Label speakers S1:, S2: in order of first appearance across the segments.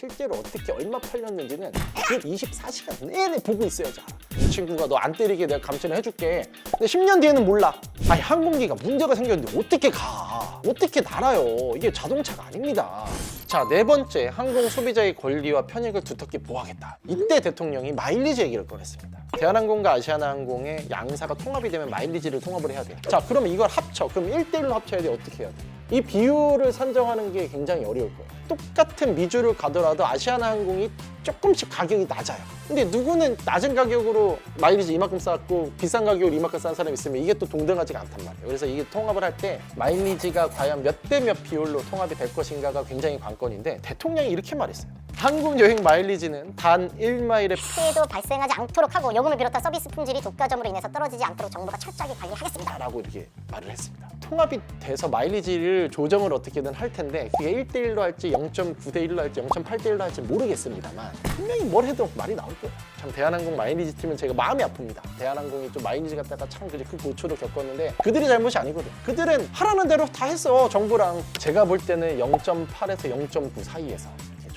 S1: 실제로 어떻게 얼마 팔렸는지는 그 24시간 내내 보고 있어야지 알아. 이 친구가 너 안 때리게 내가 감시를 해줄게. 근데 10년 뒤에는 몰라. 아니 항공기가 문제가 생겼는데 어떻게 가? 어떻게 날아요? 이게 자동차가 아닙니다. 자, 네 번째 항공 소비자의 권리와 편익을 두텁게 보호하겠다. 이때 대통령이 마일리지 얘기를 꺼냈습니다. 대한항공과 아시아나항공의 양사가 통합이 되면 마일리지를 통합을 해야 돼요. 자, 그러면 이걸 합쳐. 그럼 1대1로 합쳐야 돼. 어떻게 해야 돼? 이 비율을 산정하는 게 굉장히 어려울 거예요. 똑같은 미주를 가더라도 아시아나 항공이 조금씩 가격이 낮아요. 근데 누구는 낮은 가격으로 마일리지 이만큼 쌓았고 비싼 가격으로 이만큼 싼 사람이 있으면 이게 또 동등하지가 않단 말이에요. 그래서 이게 통합을 할 때 마일리지가 과연 몇 대 몇 비율로 통합이 될 것인가가 굉장히 관건인데 대통령이 이렇게 말했어요. 한국 여행 마일리지는 단 1마일의
S2: 피해도 발생하지 않도록 하고 요금을 비롯한 서비스 품질이 독과점으로 인해서 떨어지지 않도록 정부가 철저하게 관리하겠습니다.
S1: 라고 이렇게 말을 했습니다. 통합이 돼서 마일리지를 조정을 어떻게든 할 텐데 그게 1대1로 할지 0.9대 1로 할지 0.8대 1로 할지 모르겠습니다만 분명히 뭘 해도 말이 나올 거예요. 참 대한항공 마일리지 팀은 제가 마음이 아픕니다. 대한항공이 좀 마일리지 갖다가 참 그지 그 고초를 겪었는데 그들이 잘못이 아니거든. 그들은 하라는 대로 다 했어 정부랑. 제가 볼 때는 0.8에서 0.9 사이에서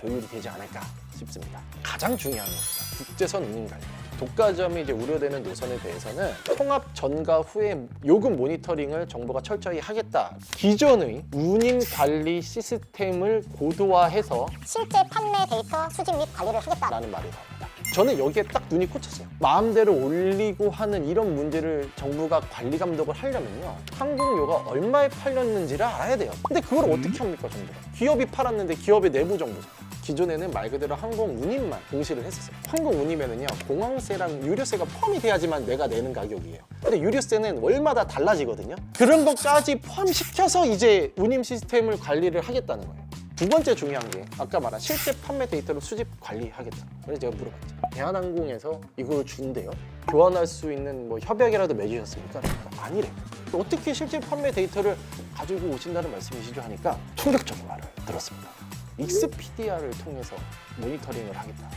S1: 조율이 되지 않을까 싶습니다. 가장 중요한 겁니다. 국제선 운임 관리. 독과점이 이제 우려되는 노선에 대해서는 통합 전과 후에 요금 모니터링을 정부가 철저히 하겠다. 기존의 운임 관리 시스템을 고도화해서
S2: 실제 판매 데이터 수집 및 관리를 하겠다.
S1: 라는 말이 나옵니다. 저는 여기에 딱 눈이 꽂혔어요. 마음대로 올리고 하는 이런 문제를 정부가 관리 감독을 하려면요. 항공료가 얼마에 팔렸는지를 알아야 돼요. 근데 그걸 어떻게 합니까, 정부가? 기업이 팔았는데 기업의 내부 정보죠. 기존에는 말 그대로 항공 운임만 공시를 했었어요. 항공 운임에는요, 공항세랑 유류세가 포함이 돼야지만 내가 내는 가격이에요. 근데 유류세는 월마다 달라지거든요. 그런 것까지 포함시켜서 이제 운임 시스템을 관리를 하겠다는 거예요. 두 번째 중요한 게 아까 말한 실제 판매 데이터를 수집 관리하겠다. 그래서 제가 물어봤죠. 대한항공에서 이걸 준대요. 교환할 수 있는 뭐 협약이라도 맺으셨습니까? 그러니까 아니래. 어떻게 실제 판매 데이터를 가지고 오신다는 말씀이시죠? 하니까 충격적인 말을 들었습니다. 익스피디아를 통해서 모니터링을 하겠다.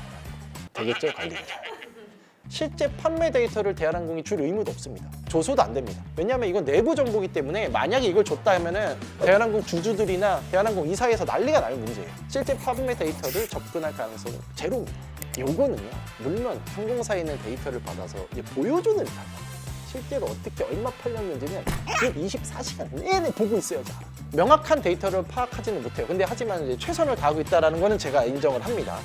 S1: 되겠죠, 관리가. 실제 판매 데이터를 대한항공이 줄 의무도 없습니다. 조소도 안 됩니다. 왜냐하면 이건 내부 정보기 때문에 만약에 이걸 줬다 하면은 대한항공 주주들이나 대한항공 이사에서 난리가 날 문제예요. 실제 판매 데이터를 접근할 가능성은 제로입니다. 요거는요, 물론 항공사에 있는 데이터를 받아서 보여주는 단어. 실제로 어떻게 얼마 팔렸는지는 그 24시간 내내 보고 있어야지 알아. 명확한 데이터를 파악하지는 못해요. 근데 하지만 이제 최선을 다하고 있다는 거는 제가 인정을 합니다.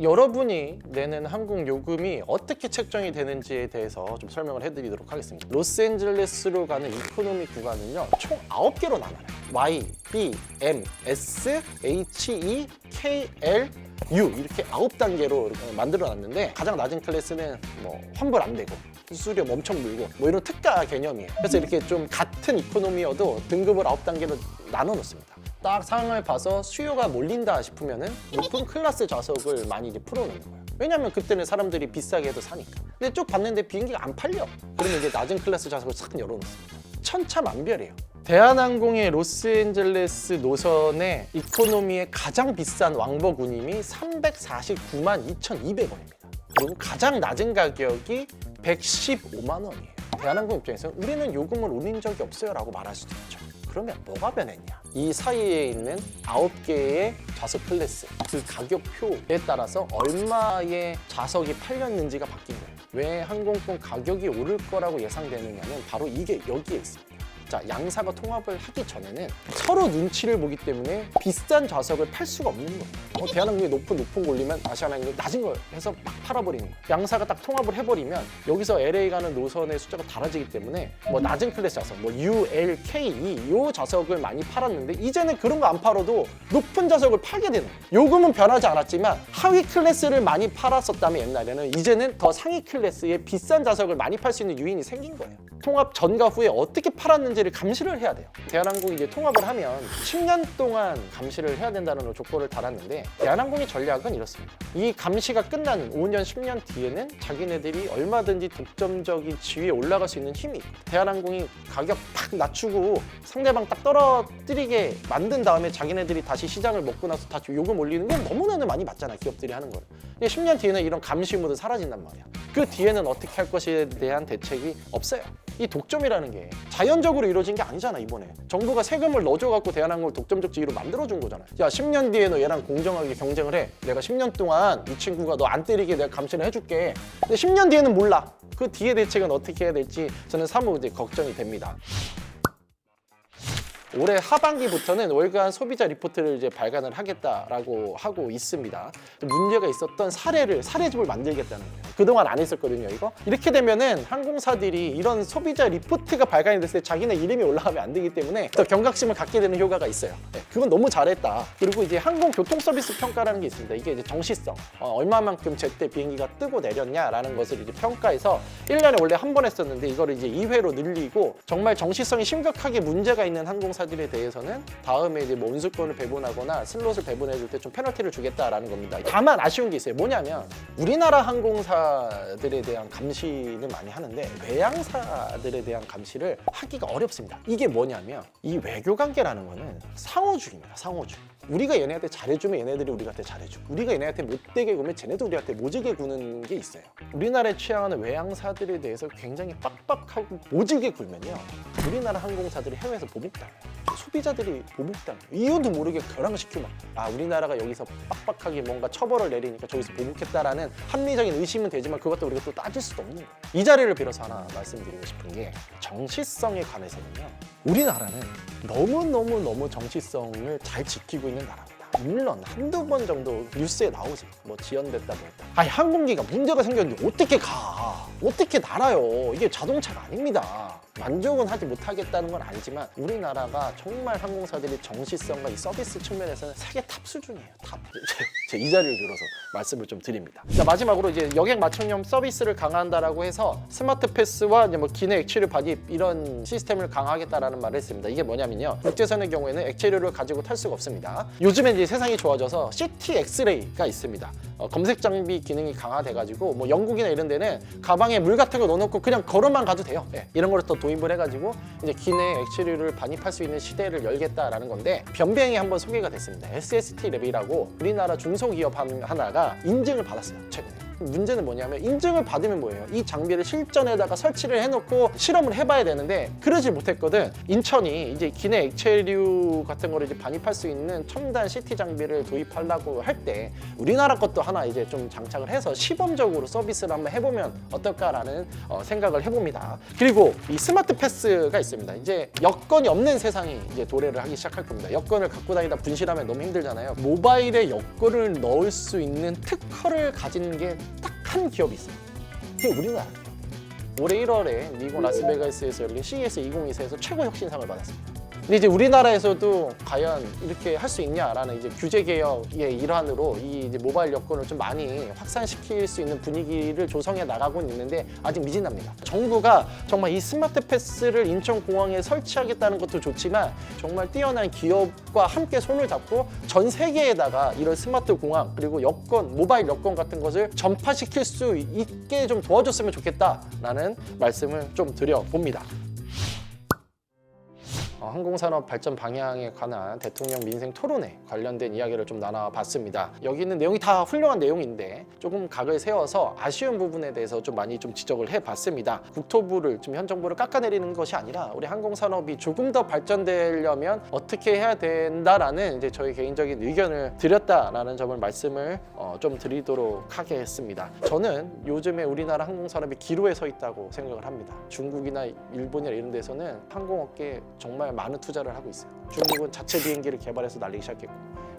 S1: 여러분이 내는 항공 요금이 어떻게 책정이 되는지에 대해서 좀 설명을 해드리도록 하겠습니다. 로스앤젤레스로 가는 이코노미 구간은요, 총 9개로 나눠요. Y, B, M, S, H, E, K, L, U 이렇게 9단계로 만들어 놨는데 가장 낮은 클래스는 뭐 환불 안 되고 수수료 엄청 물고 뭐 이런 특가 개념이에요. 그래서 이렇게 좀 같은 이코노미여도 등급을 9단계로 나눠 놓습니다. 딱 상황을 봐서 수요가 몰린다 싶으면은 높은 클래스 좌석을 많이 이제 풀어놓는 거예요. 왜냐면 그때는 사람들이 비싸게 해도 사니까. 근데 쭉 봤는데 비행기가 안 팔려. 그러면 이제 낮은 클래스 좌석을 싹 열어놓습니다. 천차만별이에요. 대한항공의 로스앤젤레스 노선의 이코노미의 가장 비싼 왕복 운임이 349만 2,200원입니다. 그리고 가장 낮은 가격이 115만 원이에요. 대한항공 입장에서 우리는 요금을 올린 적이 없어요 라고 말할 수도 있죠. 그러면 뭐가 변했냐? 이 사이에 있는 아홉 개의 좌석 클래스 그 가격표에 따라서 얼마의 좌석이 팔렸는지가 바뀐 거예요. 왜 항공권 가격이 오를 거라고 예상되느냐는 바로 이게 여기에 있습니다. 자, 양사가 통합을 하기 전에는 서로 눈치를 보기 때문에 비싼 좌석을 팔 수가 없는 거예요. 어, 대한항공이 높은 높은 거 올리면 아시아나항공이 낮은 걸 해서 막 팔아버리는 거예요. 양사가 딱 통합을 해버리면 여기서 LA 가는 노선의 숫자가 달라지기 때문에 뭐 낮은 클래스 좌석, 뭐 U, L, K, E 요 좌석을 많이 팔았는데 이제는 그런 거 안 팔아도 높은 좌석을 팔게 되는 거예요. 요금은 변하지 않았지만 하위 클래스를 많이 팔았었다면 옛날에는 이제는 더 상위 클래스의 비싼 좌석을 많이 팔 수 있는 유인이 생긴 거예요. 통합 전과 후에 어떻게 팔았는지를 감시를 해야 돼요. 대한항공이 이제 통합을 하면 10년 동안 감시를 해야 된다는 조건을 달았는데 대한항공의 전략은 이렇습니다. 이 감시가 끝나는 5년, 10년 뒤에는 자기네들이 얼마든지 독점적인 지위에 올라갈 수 있는 힘이 대한항공이 가격 팍 낮추고 상대방 딱 떨어뜨리게 만든 다음에 자기네들이 다시 시장을 먹고 나서 다시 요금 올리는 건 너무나도 많이 맞잖아 기업들이 하는 거를. 근데 10년 뒤에는 이런 감시 모드 사라진단 말이야. 그 뒤에는 어떻게 할 것에 대한 대책이 없어요. 이 독점이라는 게 자연적으로 이루어진 게 아니잖아 이번에. 정부가 세금을 넣어줘갖고 대한항공을 독점적 지위로 만들어준 거잖아. 야 10년 뒤에 너 얘랑 공정하게 경쟁을 해. 내가 10년 동안 이 친구가 너 안 때리게 내가 감시를 해줄게. 근데 10년 뒤에는 몰라. 그 뒤에 대책은 어떻게 해야 될지 저는 사무 이제 걱정이 됩니다 올해 하반기부터는 월간 소비자 리포트를 이제 발간을 하겠다라고 하고 있습니다. 문제가 있었던 사례를 사례집을 만들겠다는 거예요. 그동안 안 했었거든요, 이거. 이렇게 되면은 항공사들이 이런 소비자 리포트가 발간이 됐을 때 자기네 이름이 올라가면 안 되기 때문에 더 경각심을 갖게 되는 효과가 있어요. 네, 그건 너무 잘했다. 그리고 이제 항공 교통 서비스 평가라는 게 있습니다. 이게 이제 정시성, 어, 얼마만큼 제때 비행기가 뜨고 내렸냐라는 것을 이제 평가해서 1년에 원래 한 번 했었는데 이거를 이제 2회로 늘리고 정말 정시성이 심각하게 문제가 있는 항공 사들에 대해서는 다음에 이제 뭐 운수권을 배분하거나 슬롯을 배분해 줄 때 좀 페널티를 주겠다라는 겁니다. 다만 아쉬운 게 있어요. 뭐냐면 우리나라 항공사들에 대한 감시는 많이 하는데 외항사들에 대한 감시를 하기가 어렵습니다. 이게 뭐냐면 이 외교 관계라는 거는 상호주의입니다. 상호주의. 우리가 얘네한테 잘해주면 얘네들이 우리한테 잘해주고 우리가 얘네한테 못되게 구면 쟤네도 우리한테 모지게 구는 게 있어요. 우리나라에 취향하는 외항사들에 대해서 굉장히 빡빡하고 모지게 굴면요. 우리나라 항공사들이 해외에서 보복당해요. 소비자들이 보복당해요. 이유도 모르게 결항시키고 막, 아 우리나라가 여기서 빡빡하게 뭔가 처벌을 내리니까 저기서 보복했다라는 합리적인 의심은 되지만 그것도 우리가 또 따질 수도 없는 거예요. 이 자리를 빌어서 하나 말씀드리고 싶은 게 정치성에 관해서는요. 우리나라는 너무너무너무 정치성을 잘 지키고 있는 나라입니다. 물론 한두 번 정도 뉴스에 나오지. 뭐 지연됐다 뭐했다 아니 항공기가 문제가 생겼는데 어떻게 가? 어떻게 날아요? 이게 자동차가 아닙니다. 만족은 하지 못하겠다는 건 아니지만 우리나라가 정말 항공사들이 정시성과 이 서비스 측면에서는 세계 탑 수준이에요. 탑. 제 이 자리를 빌어서 말씀을 좀 드립니다 자 마지막으로 이제 여객 맞춤형 서비스를 강화한다라고 해서 스마트 패스와 이제 뭐 기내 액체류 반입 이런 시스템을 강화하겠다라는 말을 했습니다 이게 뭐냐면요 국제선의 경우에는 액체류를 가지고 탈 수가 없습니다 요즘에 이제 세상이 좋아져서 CT 엑스레이가 있습니다. 어, 검색 장비 기능이 강화돼가지고 뭐 영국이나 이런 데는 가방에 물 같은 거 넣어놓고 그냥 걸어만 가도 돼요. 예, 이런 거를 또 도입을 해가지고 이제 기내 액체류를 반입할 수 있는 시대를 열겠다라는 건데 변비행이 한번 소개가 됐습니다. SST 랩이라고 우리나라 중소기업 한- 하나가 인증을 받았어요. 최근에. 문제는 뭐냐면 인증을 받으면 뭐예요? 이 장비를 실전에다가 설치를 해놓고 실험을 해봐야 되는데 그러질 못했거든. 인천이 이제 기내 액체류 같은 거를 이제 반입할 수 있는 첨단 CT 장비를 도입하려고 할 때 우리나라 것도 하나 이제 좀 장착을 해서 시범적으로 서비스를 한번 해보면 어떨까라는 어, 생각을 해봅니다. 그리고 이 스마트 패스가 있습니다. 이제 여건이 없는 세상이 이제 도래를 하기 시작할 겁니다. 여건을 갖고 다니다 분실하면 너무 힘들잖아요. 모바일에 여건을 넣을 수 있는 특허를 가진 게딱 한 기업이 있어요. 그게 우리나라. 올해 1월에 미국 라스베가스에서 열린 CES 2024에서 최고 혁신상을 받았습니다. 근데 이제 우리나라에서도 과연 이렇게 할 수 있냐라는 이제 규제 개혁의 일환으로 이 이제 모바일 여건을 좀 많이 확산시킬 수 있는 분위기를 조성해 나가고는 있는데 아직 미진합니다. 정부가 정말 이 스마트 패스를 인천공항에 설치하겠다는 것도 좋지만 정말 뛰어난 기업과 함께 손을 잡고 전 세계에다가 이런 스마트 공항 그리고 여건 모바일 여건 같은 것을 전파시킬 수 있게 좀 도와줬으면 좋겠다라는 말씀을 좀 드려봅니다. 어, 항공산업 발전 방향에 관한 대통령 민생 토론회 관련된 이야기를 좀 나눠봤습니다. 여기 있는 내용이 다 훌륭한 내용인데 조금 각을 세워서 아쉬운 부분에 대해서 좀 많이 좀 지적을 해봤습니다. 국토부를 좀 현 정부를 깎아내리는 것이 아니라 우리 항공산업이 조금 더 발전되려면 어떻게 해야 된다라는 이제 저희 개인적인 의견을 드렸다라는 점을 말씀을 어, 좀 드리도록 하겠습니다. 저는 요즘에 우리나라 항공산업이 기로에 서 있다고 생각을 합니다. 중국이나 일본이나 이런 데서는 항공업계에 정말 많은 투자를 하고 있어요. 중국은 자체 비행기를 개발해서 날리기 시작했고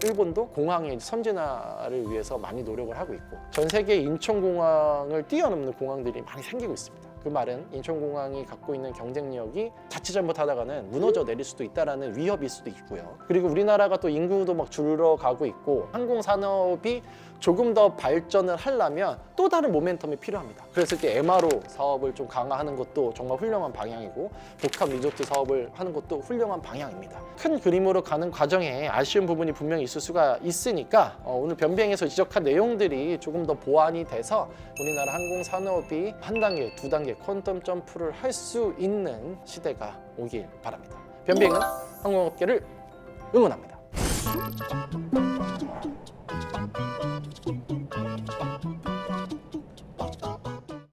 S1: 일본도 공항의 선진화를 위해서 많이 노력을 하고 있고 전 세계 인천공항을 뛰어넘는 공항들이 많이 생기고 있습니다. 그 말은 인천공항이 갖고 있는 경쟁력이 자칫 잘못하다가는 무너져 내릴 수도 있다라는 위협일 수도 있고요. 그리고 우리나라가 또 인구도 막 줄어가고 있고 항공 산업이 조금 더 발전을 하려면 또 다른 모멘텀이 필요합니다. 그랬을 때 MRO 사업을 좀 강화하는 것도 정말 훌륭한 방향이고 복합 리조트 사업을 하는 것도 훌륭한 방향입니다. 큰 그림으로 가는 과정에 아쉬운 부분이 분명히 있을 수가 있으니까 어, 오늘 변비행에서 지적한 내용들이 조금 더 보완이 돼서 우리나라 항공 산업이 한 단계, 두 단계 퀀텀 점프를 할 수 있는 시대가 오길 바랍니다. 변비행은 항공업계를 응원합니다.